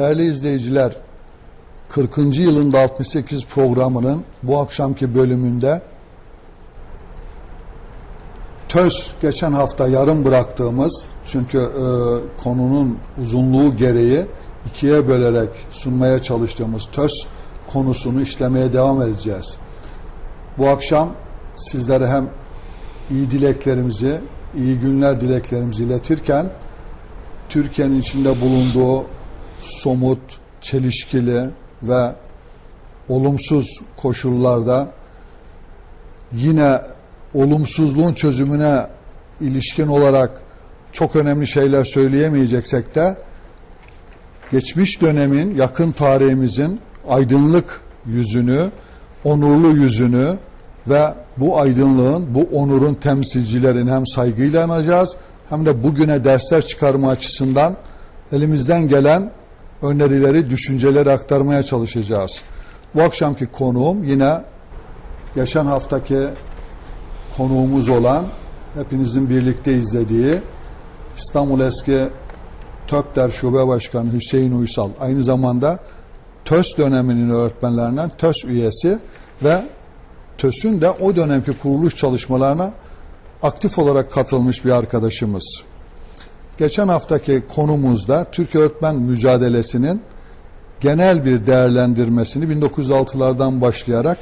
Değerli izleyiciler, 40. yılında 68 programının bu akşamki bölümünde TÖS geçen hafta yarım bıraktığımız çünkü e, konunun uzunluğu gereği ikiye bölerek sunmaya çalıştığımız TÖS konusunu işlemeye devam edeceğiz. Bu akşam sizlere hem iyi dileklerimizi, iyi günler dileklerimizi iletirken Türkiye'nin içinde bulunduğu somut, çelişkili ve olumsuz koşullarda yine olumsuzluğun çözümüne ilişkin olarak çok önemli şeyler söyleyemeyeceksek de geçmiş dönemin, yakın tarihimizin aydınlık yüzünü, onurlu yüzünü ve bu aydınlığın, bu onurun temsilcilerini hem saygıyla anacağız hem de bugüne dersler çıkarma açısından elimizden gelen önerileri, düşünceleri aktarmaya çalışacağız. Bu akşamki konuğum yine geçen haftaki konuğumuz olan hepinizin birlikte izlediği İstanbul Eski TÖPDER Şube Başkanı Hüseyin Uysal. Aynı zamanda TÖS döneminin öğretmenlerinden TÖS üyesi ve TÖS'ün de o dönemki kuruluş çalışmalarına aktif olarak katılmış bir arkadaşımız. Geçen haftaki konumuzda Türk öğretmen mücadelesinin genel bir değerlendirmesini 1906'lardan başlayarak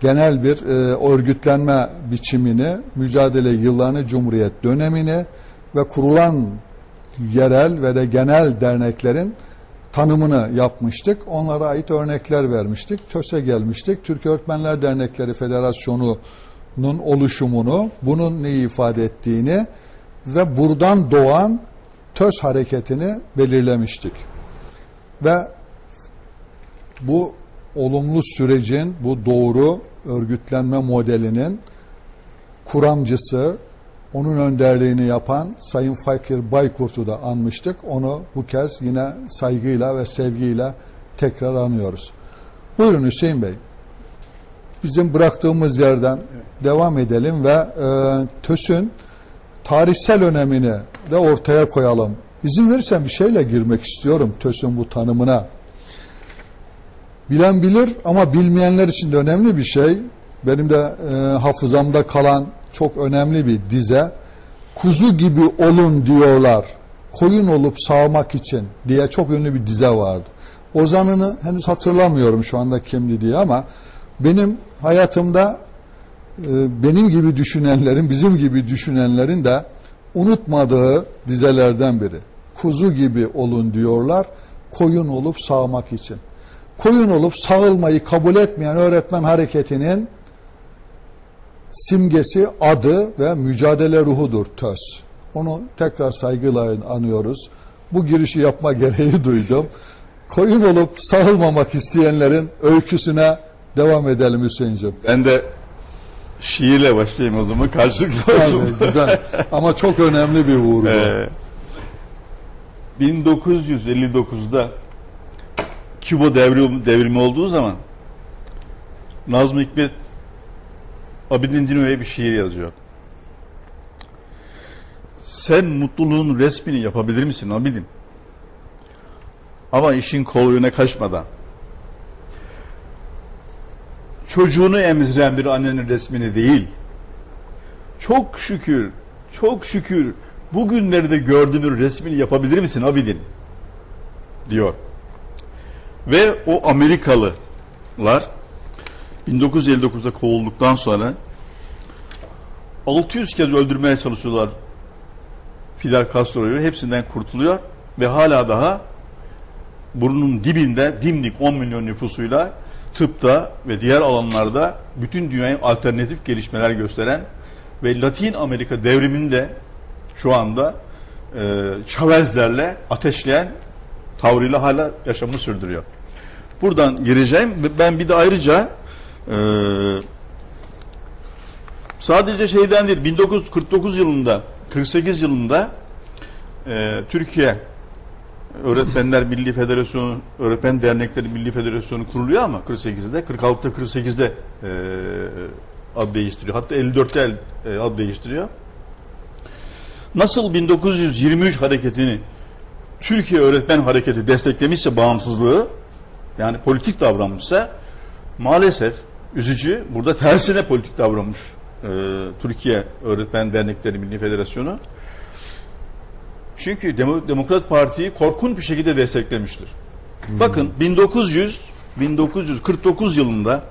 genel bir e, örgütlenme biçimini, mücadele yıllarını, Cumhuriyet dönemini ve kurulan yerel ve de genel derneklerin tanımını yapmıştık. Onlara ait örnekler vermiştik. TÖS'e gelmiştik. Türk Öğretmenler Dernekleri Federasyonu'nun oluşumunu, bunun neyi ifade ettiğini ve buradan doğan TÖS hareketini belirlemiştik. Ve bu olumlu sürecin, bu doğru örgütlenme modelinin kuramcısı, onun önderliğini yapan Sayın Fakir Baykurt'u da anmıştık. Onu bu kez yine saygıyla ve sevgiyle tekrar anıyoruz. Buyurun Hüseyin Bey. Bizim bıraktığımız yerden devam edelim ve e, TÖS'ün tarihsel önemini de ortaya koyalım. İzin verirsen bir şeyle girmek istiyorum TÖS'ün bu tanımına. Bilen bilir ama bilmeyenler için de önemli bir şey. Benim de e, hafızamda kalan çok önemli bir dize. Kuzu gibi olun diyorlar. Koyun olup sağmak için diye çok ünlü bir dize vardı. Ozanını henüz hatırlamıyorum şu anda kimdi diye ama benim hayatımda benim gibi düşünenlerin, bizim gibi düşünenlerin de unutmadığı dizelerden biri. Kuzu gibi olun diyorlar, koyun olup sağmak için. Koyun olup sağılmayı kabul etmeyen öğretmen hareketinin simgesi, adı ve mücadele ruhudur TÖS. Onu tekrar saygıyla anıyoruz. Bu girişi yapma gereği duydum. Koyun olup sağılmamak isteyenlerin öyküsüne devam edelim Hüseyin'ciğim. Ben de şiirle başlayayım o zaman karşılıklı olsun. Yani güzel ama çok önemli bir vurgu. Ee, 1959'da Küba devrimi, devrimi olduğu zaman Nazım Hikmet Abidin Dino'ya bir şiir yazıyor. Sen mutluluğun resmini yapabilir misin Abidin? Ama işin kolayına kaçmadan. Çocuğunu emziren bir annenin resmini değil. Çok şükür, çok şükür bugünlerde gördüğünün resmini yapabilir misin Abidin? Diyor. Ve o Amerikalılar 1959'da kovulduktan sonra 600 kez öldürmeye çalışıyorlar Fidel Castro'yu. Hepsinden kurtuluyor ve hala daha burnunun dibinde dimdik 10 milyon nüfusuyla tıpta ve diğer alanlarda bütün dünyaya alternatif gelişmeler gösteren ve Latin Amerika devrimini de şu anda e, Chavez'lerle ateşleyen tavrıyla hala yaşamını sürdürüyor. Buradan gireceğim. Ben bir de ayrıca e, sadece şeyden değil 1949 yılında 48 yılında e, Türkiye Öğretmenler Milli Federasyonu, Öğretmen Dernekleri Milli Federasyonu kuruluyor ama 48'de, 46'da 48'de e, ad değiştiriyor. Hatta 54'te el, e, ad değiştiriyor. Nasıl 1923 hareketini Türkiye Öğretmen Hareketi desteklemişse bağımsızlığı, yani politik davranmışsa maalesef üzücü burada tersine politik davranmış e, Türkiye Öğretmen Dernekleri Milli Federasyonu. Çünkü Demo- Demokrat Parti'yi korkunç bir şekilde desteklemiştir. Bakın 1900 1949 yılında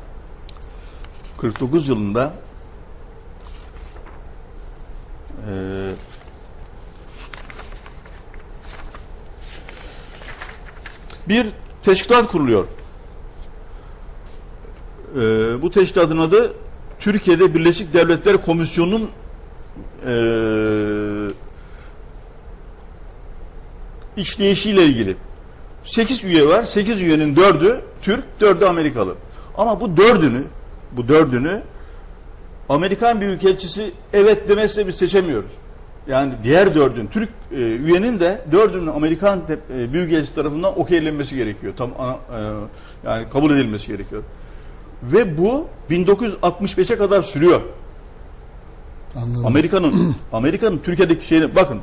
49 yılında eee bir teşkilat kuruluyor. Eee, bu teşkilatın adı Türkiye'de Birleşik Devletler Komisyonu'nun eee işleyişiyle ilgili. 8 üye var. 8 üyenin 4'ü Türk, 4'ü Amerikalı. Ama bu dördünü bu dördünü Amerikan Büyükelçisi evet demezse biz seçemiyoruz. Yani diğer dördün Türk e, üyenin de dördünün Amerikan e, Büyükelçisi tarafından okeylenmesi gerekiyor. Tam ana- e, yani kabul edilmesi gerekiyor. Ve bu 1965'e kadar sürüyor. Anladım. Amerika'nın Amerika'nın Türkiye'deki şeyine bakın.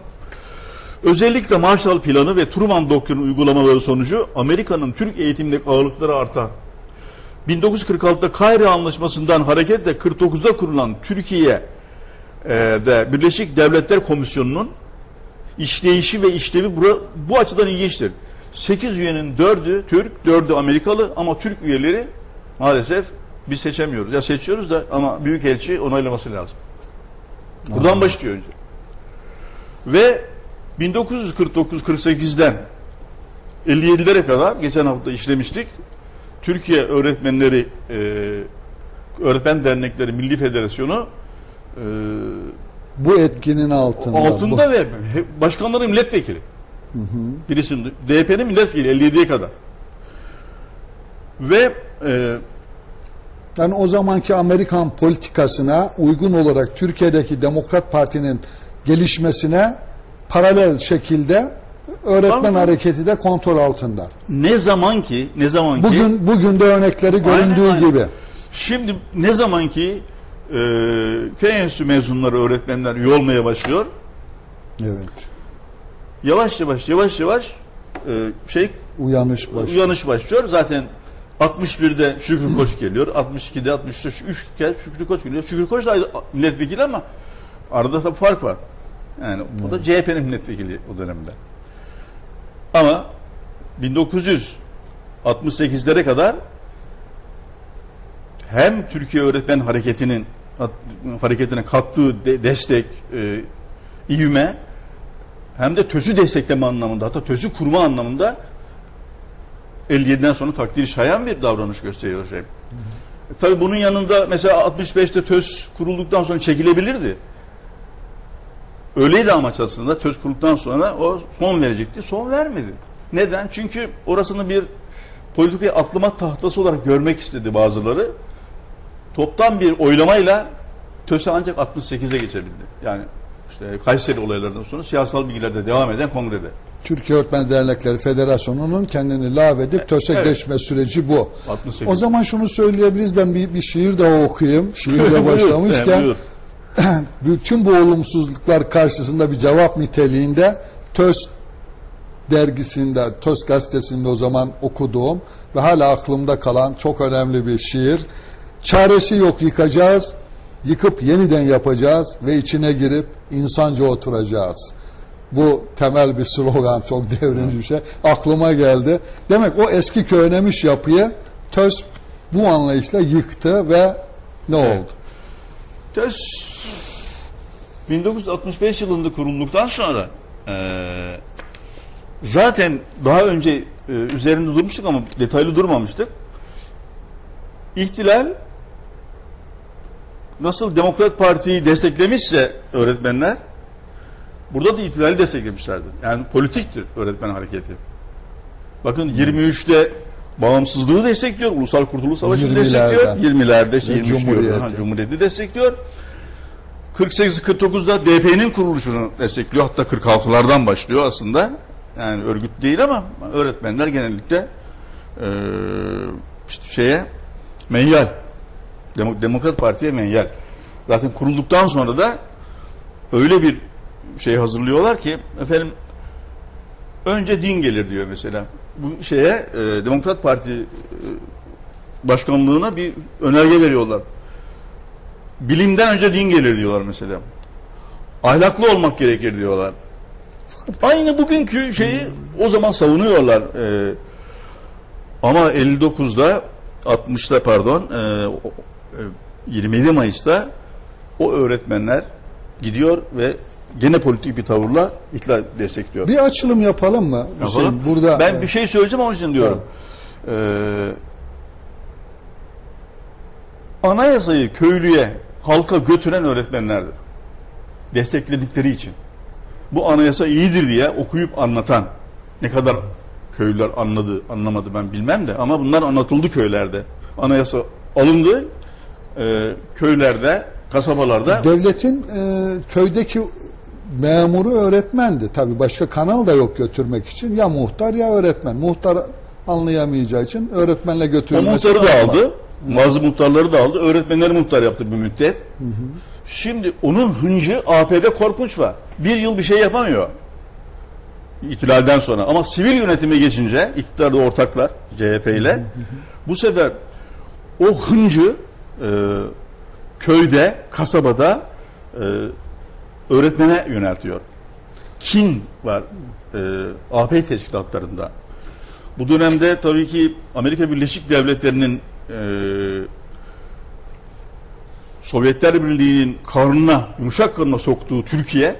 Özellikle Marshall Planı ve Truman Doktrinu uygulamaları sonucu Amerika'nın Türk eğitimindeki ağırlıkları artar. 1946'da Kayre Anlaşması'ndan hareketle 49'da kurulan Türkiye e, de Birleşik Devletler Komisyonu'nun işleyişi ve işlevi bura, bu açıdan ilginçtir. 8 üyenin 4'ü Türk, 4'ü Amerikalı ama Türk üyeleri maalesef biz seçemiyoruz. Ya seçiyoruz da ama Büyükelçi onaylaması lazım. Buradan Anladım. başlıyor önce. Ve 1949-48'den 57'lere kadar geçen hafta işlemiştik. Türkiye Öğretmenleri e, Öğretmen Dernekleri Milli Federasyonu e, Bu etkinin altında. altında ve he- başkanları milletvekili. Birisinin DP'nin milletvekili 57'ye kadar. Ve e, Bu, yani o zamanki Amerikan politikasına uygun olarak Türkiye'deki Demokrat Parti'nin gelişmesine paralel şekilde öğretmen Tamam. hareketi de kontrol altında. ne zaman ki ne zaman ki Bugün bugün de örnekleri göründüğü Aynen, aynen. gibi. Şimdi ne zaman ki e, köy enstitüsü mezunları öğretmenler üye olmaya başlıyor, Evet. yavaş yavaş yavaş yavaş e, şey Uyanış baş. uyanış başlıyor. Zaten 61'de Şükrü Koç geliyor, 62'de 63'te şu- üç kez Şükrü Koç geliyor. Şükrü Koç da milletvekili ama arada da fark var. Yani o da CHP'nin milletvekili o dönemde. Ama 1968'lere kadar hem Türkiye Öğretmen Hareketi'nin hareketine kattığı de- destek, e, ivme hem de TÖS'ü destekleme anlamında hatta TÖS'ü kurma anlamında 57'den sonra takdiri şayan bir davranış gösteriyor şey. E, Tabii bunun yanında mesela 65'te TÖS kurulduktan sonra çekilebilirdi. Öyleydi amaç aslında. TÖS kurulduktan sonra o son verecekti. Son vermedi. Neden? Çünkü orasını bir politikayı atlama tahtası olarak görmek istedi bazıları. Toptan bir oylamayla TÖS'e ancak 68'e geçebildi. Yani işte Kayseri olaylarından sonra siyasal bilgilerde devam eden kongrede. Türkiye Öğretmen Dernekleri Federasyonu'nun kendini lağvedip TÖS'e Evet. geçme süreci bu. 68. O zaman şunu söyleyebiliriz. Ben bir, bir şiir daha okuyayım. Şiirle başlamışken. bütün bu olumsuzluklar karşısında bir cevap niteliğinde TÖS dergisinde, TÖS gazetesinde o zaman okuduğum ve hala aklımda kalan çok önemli bir şiir. Çaresi yok yıkacağız, yıkıp yeniden yapacağız ve içine girip insanca oturacağız. Bu temel bir slogan, çok devrimci bir şey. Aklıma geldi. Demek o eski köynemiş yapıyı TÖS bu anlayışla yıktı ve ne Evet. oldu? TÖS 1965 yılında kurulduktan sonra eee, zaten daha önce e, üzerinde durmuştuk ama detaylı durmamıştık. İhtilal nasıl Demokrat Parti'yi desteklemişse öğretmenler burada da ihtilali desteklemişlerdi. Yani politiktir öğretmen hareketi. Bakın 23'te bağımsızlığı destekliyor, Ulusal Kurtuluş Savaşı'nı 20'lerden. destekliyor. 20'lerde işte Ve 23 diyor. Cumhuriyeti. Ha, Cumhuriyeti destekliyor. 48-49'da DP'nin kuruluşunu destekliyor. Hatta 46'lardan başlıyor aslında. Yani örgüt değil ama öğretmenler genellikle işte şeye meyyal. Demo- Demokrat Parti'ye meyyal. Zaten kurulduktan sonra da öyle bir şey hazırlıyorlar ki efendim önce din gelir diyor mesela. Bu şeye e, Demokrat Parti e, başkanlığına bir önerge veriyorlar. Bilimden önce din gelir diyorlar mesela. Ahlaklı olmak gerekir diyorlar. Aynı bugünkü şeyi o zaman savunuyorlar. E, ama 59'da 60'da pardon e, o- e, 27 Mayıs'ta o öğretmenler gidiyor ve gene politik bir tavırla ihlal destekliyor. Bir açılım yapalım mı? Hüseyin? Yapalım. Burada ben bir şey söyleyeceğim onun için diyorum. Ee, anayasayı köylüye, halka götüren öğretmenlerdir. Destekledikleri için. Bu anayasa iyidir diye okuyup anlatan ne kadar köylüler anladı, anlamadı ben bilmem de ama bunlar anlatıldı köylerde. Anayasa alındı, e, köylerde, kasabalarda devletin e, köydeki memuru öğretmendi. Tabii başka kanal da yok götürmek için. Ya muhtar ya öğretmen. Muhtar anlayamayacağı için öğretmenle O götürülmesi muhtarı da aldı. Bazı muhtarları da aldı. Öğretmenleri muhtar yaptı bir müddet. Şimdi onun hıncı AP'de korkunç var. Bir yıl bir şey yapamıyor. İhtilalden sonra. Ama sivil yönetime geçince iktidarda ortaklar CHP ile bu sefer o hıncı e, köyde, kasabada e, öğretmene yöneltiyor. Kin var e, AP teşkilatlarında. Bu dönemde tabii ki Amerika Birleşik Devletleri'nin e, Sovyetler Birliği'nin karnına, yumuşak karnına soktuğu Türkiye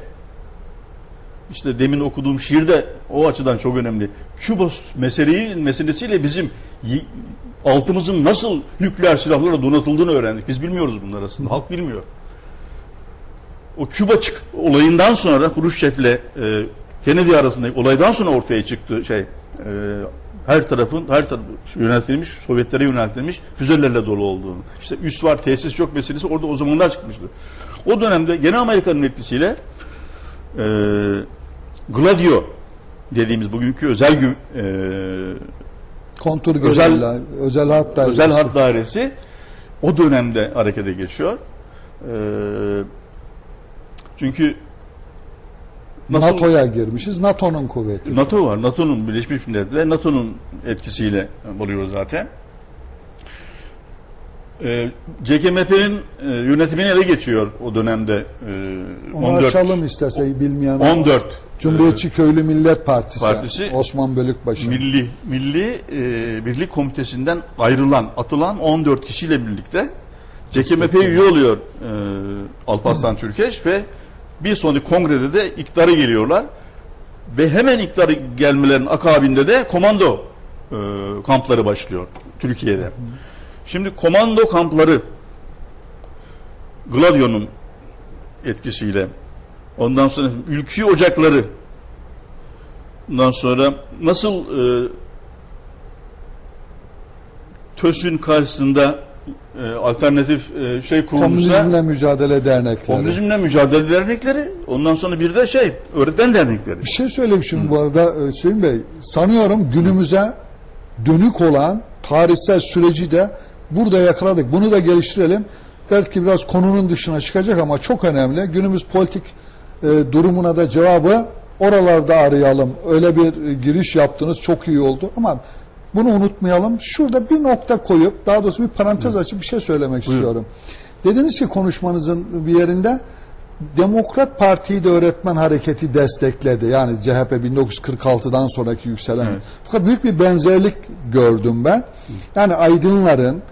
işte demin okuduğum şiir de o açıdan çok önemli. Küba meseleyi, meselesiyle bizim altımızın nasıl nükleer silahlarla donatıldığını öğrendik. Biz bilmiyoruz bunları aslında. Halk bilmiyor. O Küba çık olayından sonra Khrushchev'le e, Kennedy arasındaki olaydan sonra ortaya çıktı şey e, her tarafın her taraf yöneltilmiş Sovyetlere yöneltilmiş füzelerle dolu olduğunu. İşte üs var tesis çok meselesi orada o zamanlar çıkmıştı. O dönemde gene Amerika'nın etkisiyle e, Gladio dediğimiz bugünkü özel gü, e, Kontur Özel- özel, harp dairesi. özel harp dairesi o dönemde harekete geçiyor. E, çünkü NATO'ya girmişiz. NATO'nun kuvveti. NATO var. NATO'nun Birleşmiş Milletler NATO'nun etkisiyle oluyor zaten. Ee, CKMP'nin e, yönetimini ele geçiyor o dönemde. e, Onu 14 açalım isterse bilmeyen. 14 Cumhuriyetçi Köylü Millet Partisi. Partisi- Osman Bölükbaşı. Milli Milli e, Birlik Komitesi'nden ayrılan, atılan 14 kişiyle birlikte CKMP'ye üye oluyor e, Alparslan Türkeş ve bir sonraki kongrede de iktidara geliyorlar ve hemen iktidara gelmelerinin akabinde de komando e, kampları başlıyor Türkiye'de. Şimdi komando kampları Gladio'nun etkisiyle ondan sonra ülkü ocakları Ondan sonra nasıl e, TÖS'ün karşısında e, alternatif e, şey kurulmuşsa Komünizmle Mücadele Dernekleri. Komünizmle mücadele dernekleri ondan sonra bir de şey öğretmen dernekleri. Bir şey söyleyeyim şimdi bu arada e, Hüseyin Bey. Sanıyorum günümüze dönük olan tarihsel süreci de burada yakaladık. Bunu da geliştirelim. Belki biraz konunun dışına çıkacak ama çok önemli. Günümüz politik e, durumuna da cevabı oralarda arayalım. Öyle bir e, giriş yaptınız çok iyi oldu ama bunu unutmayalım. Şurada bir nokta koyup daha doğrusu bir parantez açıp bir şey söylemek istiyorum. Dediniz ki konuşmanızın bir yerinde Demokrat Parti'yi de öğretmen hareketi destekledi. Yani CHP 1946'dan sonraki yükselen. Evet. Fakat büyük bir benzerlik gördüm ben. Yani aydınların